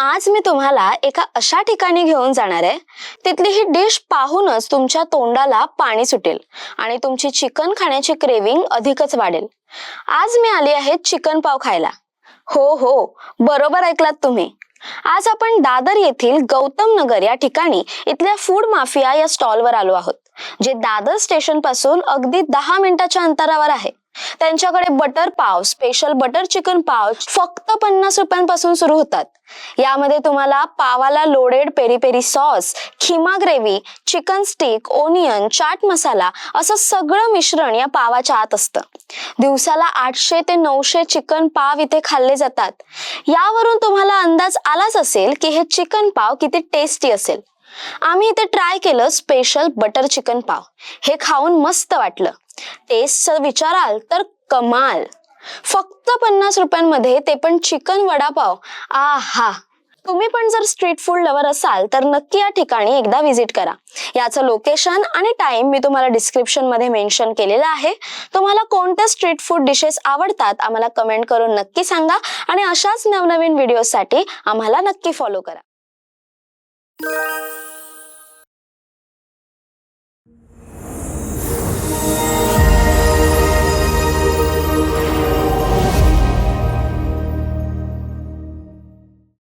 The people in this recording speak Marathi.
आज मी तुम्हाला एका अशा ठिकाणी घेऊन जाणार आहे. तिथली ही डिश पाहूनच तुमच्या तोंडाला पाणी सुटेल आणि तुमची चिकन खाण्याची क्रेविंग अधिकच वाढेल. आज मी आली आहे चिकन पाव खायला. हो हो बरोबर ऐकलात तुम्ही. आज आपण दादर येथील गौतम नगर या ठिकाणी इथल्या फूड माफिया या स्टॉलवर आलो आहोत जे दादर स्टेशनपासून अगदी दहा मिनिटाच्या अंतरावर आहे. त्यांच्याकडे बटर पाव स्पेशल बटर चिकन पाव फक्त पन्नास रुपयांपासून सुरू होतात. यामध्ये तुम्हाला पावाला loaded peri peri sauce keema gravy chicken stick onion chaat masala असं सगळं मिश्रण या पावाच्या आत असतं. दिवसाला आठशे ते नऊशे चिकन पाव इथे खाल्ले जातात. यावरून तुम्हाला अंदाज आलाच असेल की हे चिकन पाव किती टेस्टी असेल. आम्ही इथे ट्राय केलं स्पेशल बटर चिकन पाव. हे खाऊन मस्त वाटलं. टेस्टचं विचाराल तर कमाल. फक्त पन्नास रुपयांमध्ये ते पण चिकन वडापाव. आ हा तुम्ही पण जर स्ट्रीट फूड लवर असाल तर नक्की या ठिकाणी एकदा व्हिजिट करा. याचं लोकेशन आणि टाइम मी तुम्हाला डिस्क्रिप्शनमध्ये मेन्शन केलेलं आहे. तुम्हाला कोणत्या स्ट्रीट फूड डिशेस आवडतात आम्हाला कमेंट करून नक्की सांगा. आणि अशाच नवनवीन व्हिडिओसाठी आम्हाला नक्की फॉलो करा.